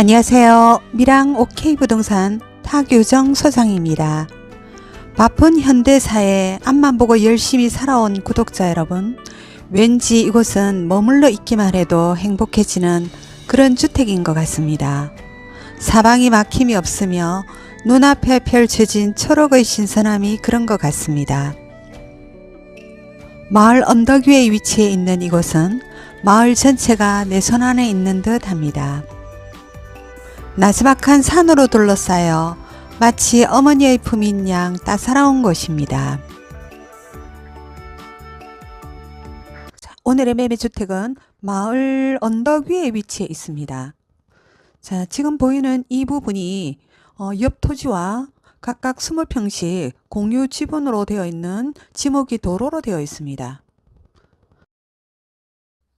안녕하세요. 미랑 OK 부동산 타규정 소장입니다. 바쁜 현대사에 앞만 보고 열심히 살아온 구독자 여러분, 왠지 이곳은 머물러 있기만 해도 행복해지는 그런 주택인 것 같습니다. 사방이 막힘이 없으며 눈앞에 펼쳐진 초록의 신선함이 그런 것 같습니다. 마을 언덕 위에 위치해 있는 이곳은 마을 전체가 내 손 안에 있는 듯 합니다. 나지막한 산으로 둘러싸여 마치 어머니의 품인 양 따사로운 곳입니다. 자, 오늘의 매매주택은 마을 언덕 위에 위치해 있습니다. 자, 지금 보이는 이 부분이 어, 옆 토지와 각각 20평씩 공유 지분으로 되어 있는 지목이 도로로 되어 있습니다.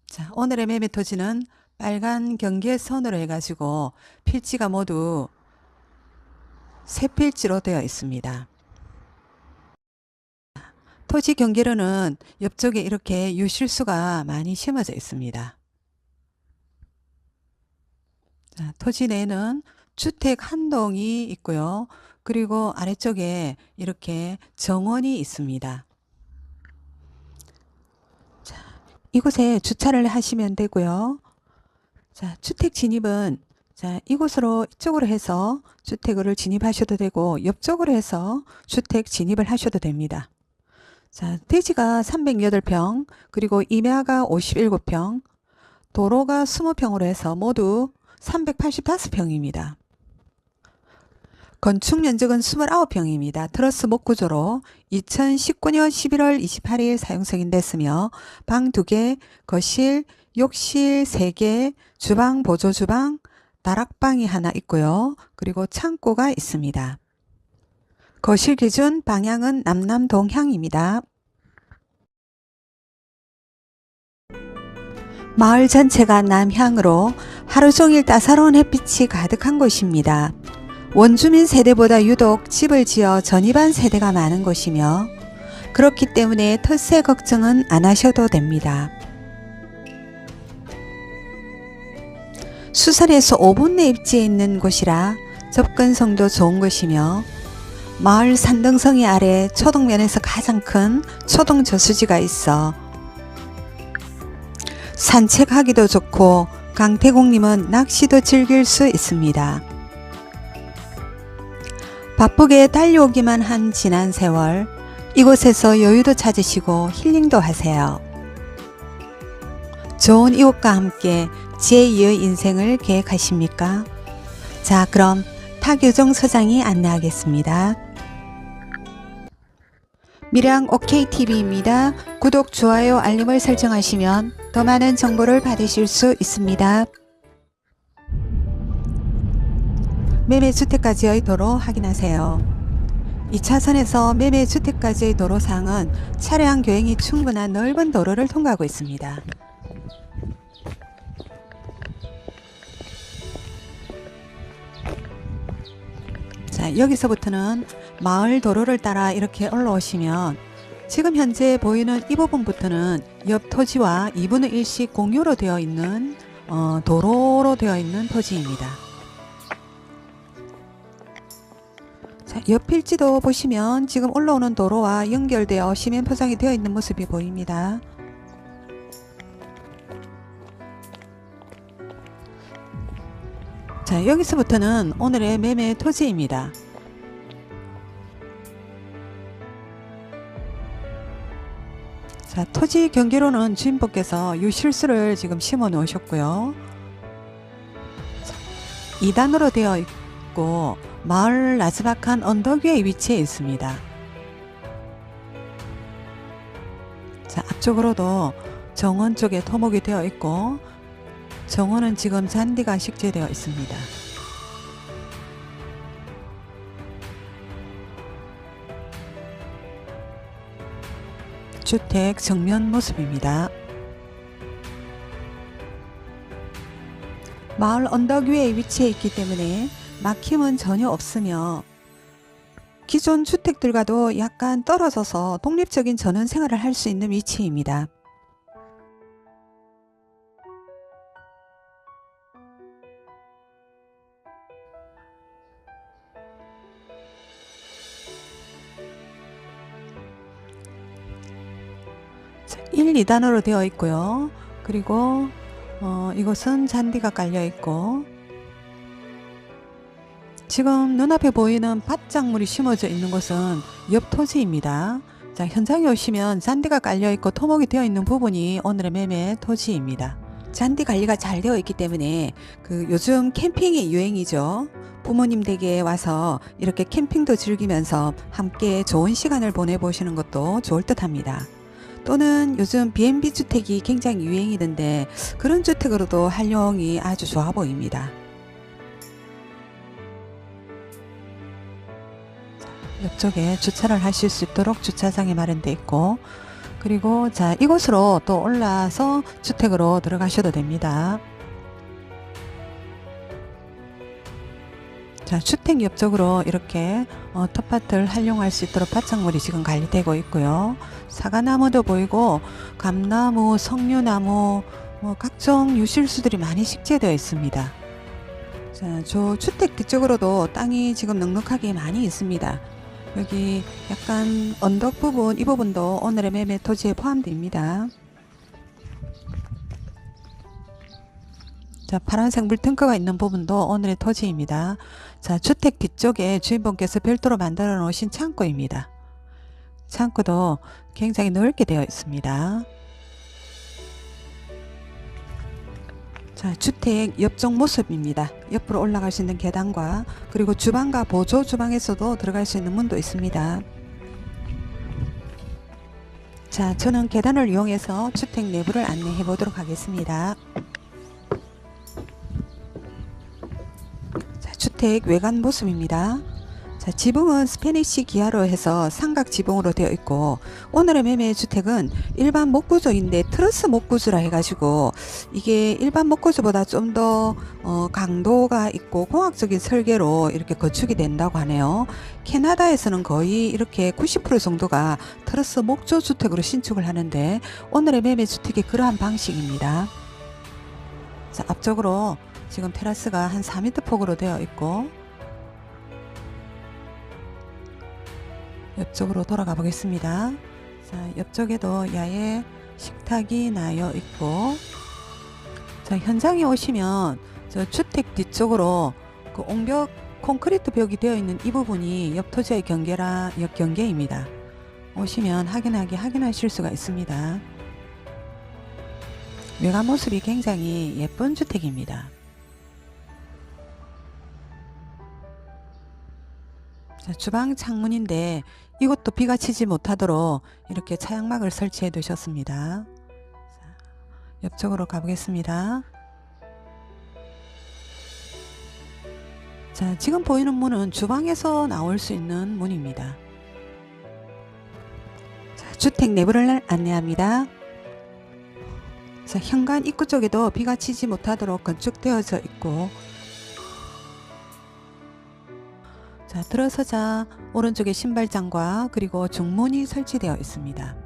자, 오늘의 매매 토지는 빨간 경계선으로 해가지고 필지가 모두 세 필지로 되어 있습니다. 토지 경계로는 옆쪽에 이렇게 유실수가 많이 심어져 있습니다. 자, 토지 내에는 주택 한 동이 있고요. 그리고 아래쪽에 이렇게 정원이 있습니다. 자, 이곳에 주차를 하시면 되고요. 자, 주택 진입은 자, 이곳으로 이쪽으로 해서 주택을 진입하셔도 되고 옆쪽으로 해서 주택 진입을 하셔도 됩니다. 자, 대지가 308평, 그리고 임야가 57평, 도로가 20평으로 해서 모두 385평입니다. 건축 면적은 29평입니다. 트러스 목구조로 2019년 11월 28일 사용 승인 됐으며 방 2개, 거실, 욕실 3개, 주방, 보조 주방, 다락방이 하나 있고요. 그리고 창고가 있습니다. 거실 기준 방향은 남남 동향입니다. 마을 전체가 남향으로 하루 종일 따사로운 햇빛이 가득한 곳입니다. 원주민 세대보다 유독 집을 지어 전입한 세대가 많은 곳이며 그렇기 때문에 텃세 걱정은 안 하셔도 됩니다. 수산에서 5분 내 입지에 있는 곳이라 접근성도 좋은 곳이며 마을 산등성이 아래 초동면에서 가장 큰 초동 저수지가 있어 산책하기도 좋고 강태공님은 낚시도 즐길 수 있습니다. 바쁘게 달려오기만 한 지난 세월 이곳에서 여유도 찾으시고 힐링도 하세요. 좋은 이웃과 함께 제2의 인생을 계획하십니까? 자, 그럼 타교정 서장이 안내하겠습니다. 미량 OKTV입니다. 구독, 좋아요, 알림을 설정하시면 더 많은 정보를 받으실 수 있습니다. 매매 주택까지의 도로 확인하세요. 2차선에서 매매 주택까지의 도로상은 차량 교행이 충분한 넓은 도로를 통과하고 있습니다. 자, 여기서부터는 마을 도로를 따라 이렇게 올라오시면 지금 현재 보이는 이 부분부터는 옆 토지와 2분의 1씩 공유로 되어 있는 어, 도로로 되어 있는 토지입니다. 자, 옆 필지도 보시면 지금 올라오는 도로와 연결되어 시멘 포장이 되어 있는 모습이 보입니다. 자, 여기서부터는 오늘의 매매 토지입니다. 자, 토지 경계로는 주인분께서 유실수를 지금 심어 놓으셨고요. 2단으로 되어 있고 마을 나지막한 언덕 위에 위치해 있습니다. 자, 앞쪽으로도 정원 쪽에 토목이 되어 있고 정원은 지금 잔디가 식재되어 있습니다. 주택 정면 모습입니다. 마을 언덕 위에 위치해 있기 때문에 막힘은 전혀 없으며 기존 주택들과도 약간 떨어져서 독립적인 전원 생활을 할 수 있는 위치입니다. 1, 2단으로 되어 있고요. 그리고 어, 이곳은 잔디가 깔려 있고 지금 눈앞에 보이는 밭작물이 심어져 있는 곳은 옆 토지입니다. 자, 현장에 오시면 잔디가 깔려 있고 토목이 되어 있는 부분이 오늘의 매매 토지입니다. 잔디 관리가 잘 되어 있기 때문에 그 요즘 캠핑이 유행이죠. 부모님 댁에 와서 이렇게 캠핑도 즐기면서 함께 좋은 시간을 보내보시는 것도 좋을 듯 합니다. 또는 요즘 B&B 주택이 굉장히 유행이던데 그런 주택으로도 활용이 아주 좋아 보입니다. 옆쪽에 주차를 하실 수 있도록 주차장이 마련되어 있고 그리고 자 이곳으로 또 올라서 주택으로 들어가셔도 됩니다. 자 주택 옆 쪽으로 이렇게 어, 텃밭을 활용할 수 있도록 밭작물이 지금 관리되고 있고요. 사과나무도 보이고 감나무, 석류나무 뭐 각종 유실수들이 많이 식재되어 있습니다. 자, 저 주택 뒤쪽으로도 땅이 지금 넉넉하게 많이 있습니다. 여기 약간 언덕 부분 이 부분도 오늘의 매매 토지에 포함됩니다. 자, 파란색 물탱크가 있는 부분도 오늘의 토지입니다. 자, 주택 뒤쪽에 주인분께서 별도로 만들어 놓으신 창고입니다. 창고도 굉장히 넓게 되어 있습니다. 자, 주택 옆쪽 모습입니다. 옆으로 올라갈 수 있는 계단과 그리고 주방과 보조 주방에서도 들어갈 수 있는 문도 있습니다. 자, 저는 계단을 이용해서 주택 내부를 안내해 보도록 하겠습니다. 주택 외관 모습입니다. 자, 지붕은 스페니쉬 기아로 해서 삼각 지붕으로 되어 있고 오늘의 매매 주택은 일반 목구조인데 트러스 목구조라 해가지고 이게 일반 목구조보다 좀 더 어, 강도가 있고 공학적인 설계로 이렇게 건축이 된다고 하네요. 캐나다에서는 거의 이렇게 90% 정도가 트러스 목조 주택으로 신축을 하는데 오늘의 매매 주택이 그러한 방식입니다. 자, 앞쪽으로 지금 테라스가 한 4m 폭으로 되어 있고 옆쪽으로 돌아가 보겠습니다. 자, 옆쪽에도 야외 식탁이 나여 있고, 자, 현장에 오시면 저 주택 뒤쪽으로 그 옹벽 콘크리트 벽이 되어 있는 이 부분이 옆 토지의 경계라 옆 경계입니다. 오시면 확인하게 확인하실 수가 있습니다. 외관 모습이 굉장히 예쁜 주택입니다. 자, 주방 창문인데 이것도 비가 치지 못하도록 이렇게 차양막을 설치해 두셨습니다. 자, 옆쪽으로 가보겠습니다. 자, 지금 보이는 문은 주방에서 나올 수 있는 문입니다. 자, 주택 내부를 안내합니다. 자, 현관 입구 쪽에도 비가 치지 못하도록 건축되어져 있고 자, 들어서자 오른쪽에 신발장과 그리고 중문이 설치되어 있습니다.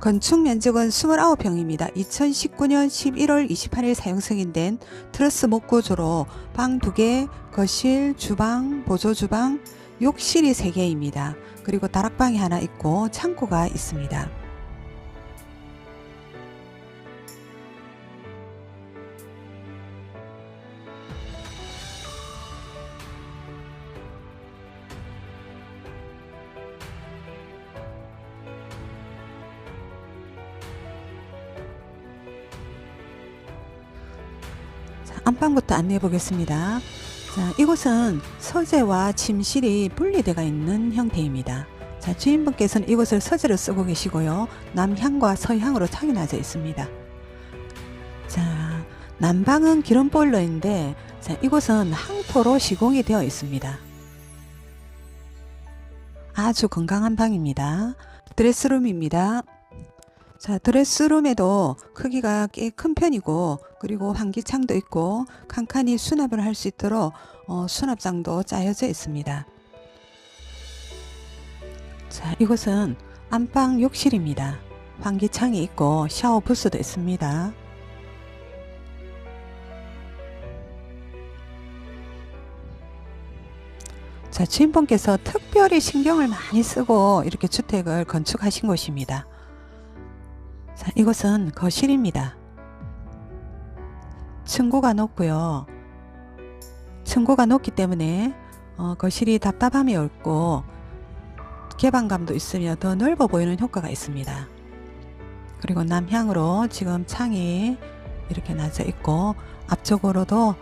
건축 면적은 29평입니다. 2019년 11월 28일 사용 승인된 트러스 목구조로 방 2개, 거실, 주방, 보조주방, 욕실이 3개입니다. 그리고 다락방이 하나 있고 창고가 있습니다. 안방부터 안내해 보겠습니다. 자, 이곳은 서재와 침실이 분리되어 있는 형태입니다. 자, 주인분께서는 이곳을 서재로 쓰고 계시고요. 남향과 서향으로 창이 나져 있습니다. 자, 난방은 기름 보일러인데, 자, 이곳은 항토로 시공이 되어 있습니다. 아주 건강한 방입니다. 드레스룸입니다. 자, 드레스룸에도 크기가 꽤 큰 편이고, 그리고 환기창도 있고, 칸칸이 수납을 할 수 있도록 어, 수납장도 짜여져 있습니다. 자, 이곳은 안방 욕실입니다. 환기창이 있고, 샤워 부스도 있습니다. 자, 주인분께서 특별히 신경을 많이 쓰고 이렇게 주택을 건축하신 곳입니다. 이곳은 거실입니다. 층고가 높고요. 층고가 높기 때문에 어, 거실이 답답함이 없고 개방감도 있으며 더 넓어 보이는 효과가 있습니다. 그리고 남향으로 지금 창이 이렇게 나져 있고 앞쪽으로도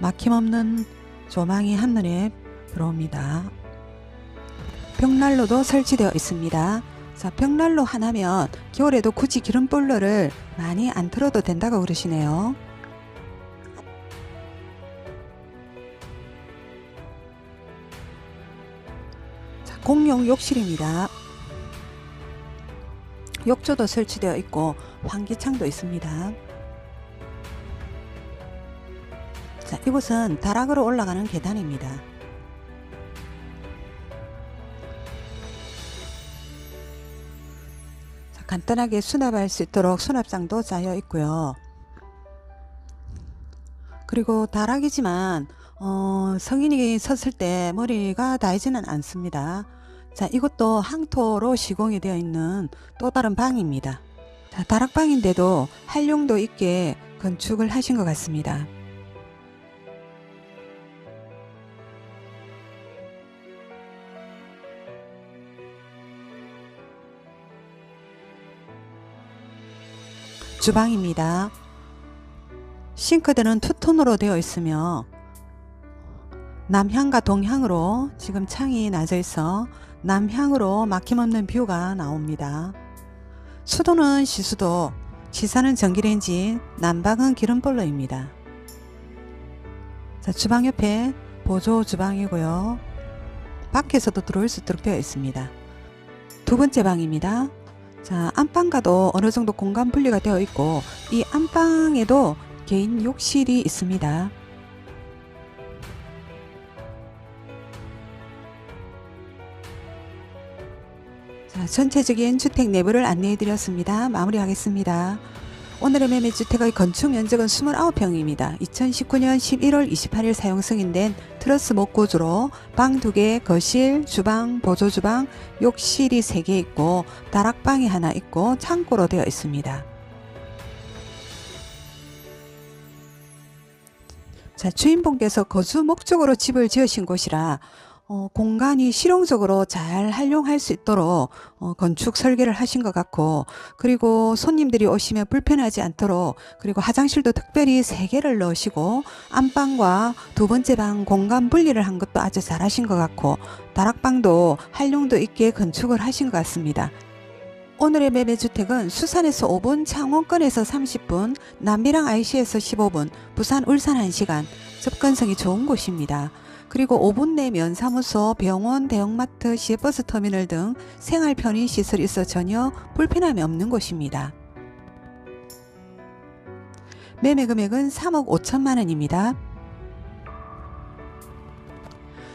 막힘없는 조망이 한눈에 들어옵니다. 벽난로도 설치되어 있습니다. 자, 벽난로 하나면 겨울에도 굳이 기름볼러를 많이 안 틀어도 된다고 그러시네요. 자, 공용 욕실입니다. 욕조도 설치되어 있고 환기창도 있습니다. 자, 이곳은 다락으로 올라가는 계단입니다. 간단하게 수납할 수 있도록 수납장도 짜여 있고요. 그리고 다락이지만 어, 성인이 섰을 때 머리가 닿지는 않습니다. 자, 이것도 항토로 시공이 되어 있는 또 다른 방입니다. 자, 다락방인데도 활용도 있게 건축을 하신 것 같습니다. 주방입니다. 싱크대는 투톤으로 되어 있으며 남향과 동향으로 지금 창이 나져 있어 남향으로 막힘없는 뷰가 나옵니다. 수도는 시수도, 지사는 전기레인지, 난방은 기름볼러입니다. 자, 주방 옆에 보조 주방이고요. 밖에서도 들어올 수 있도록 되어 있습니다. 두 번째 방입니다. 자, 안방과도 어느 정도 공간 분리가 되어 있고 이 안방에도 개인 욕실이 있습니다. 자, 전체적인 주택 내부를 안내해 드렸습니다. 마무리하겠습니다. 오늘의 매매주택의 건축 면적은 29평입니다. 2019년 11월 28일 사용 승인된 트러스 목구조로 방 2개, 거실, 주방, 보조주방, 욕실이 3개 있고 다락방이 하나 있고 창고로 되어 있습니다. 자, 주인분께서 거주 목적으로 집을 지으신 곳이라 어, 공간이 실용적으로 잘 활용할 수 있도록 어, 건축 설계를 하신 것 같고 그리고 손님들이 오시면 불편하지 않도록 그리고 화장실도 특별히 세 개를 넣으시고 안방과 두 번째 방 공간 분리를 한 것도 아주 잘 하신 것 같고 다락방도 활용도 있게 건축을 하신 것 같습니다. 오늘의 매매주택은 수산에서 5분, 창원권에서 30분, 남미랑 IC에서 15분, 부산, 울산 1시간, 접근성이 좋은 곳입니다. 그리고 5분 내면 사무소, 병원, 대형마트, 시외버스 터미널 등 생활 편의 시설이 있어 전혀 불편함이 없는 곳입니다. 매매 금액은 3억 5천만 원입니다.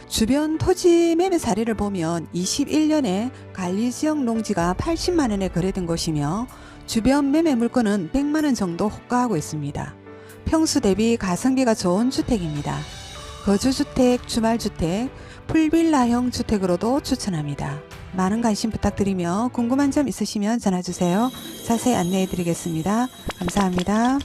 주변 토지 매매 사례를 보면 21년에 관리지역 농지가 80만 원에 거래된 곳이며 주변 매매 물건은 100만 원 정도 호가하고 있습니다. 평수 대비 가성비가 좋은 주택입니다. 거주주택, 주말주택, 풀빌라형 주택으로도 추천합니다. 많은 관심 부탁드리며 궁금한 점 있으시면 전화주세요. 자세히 안내해 드리겠습니다. 감사합니다.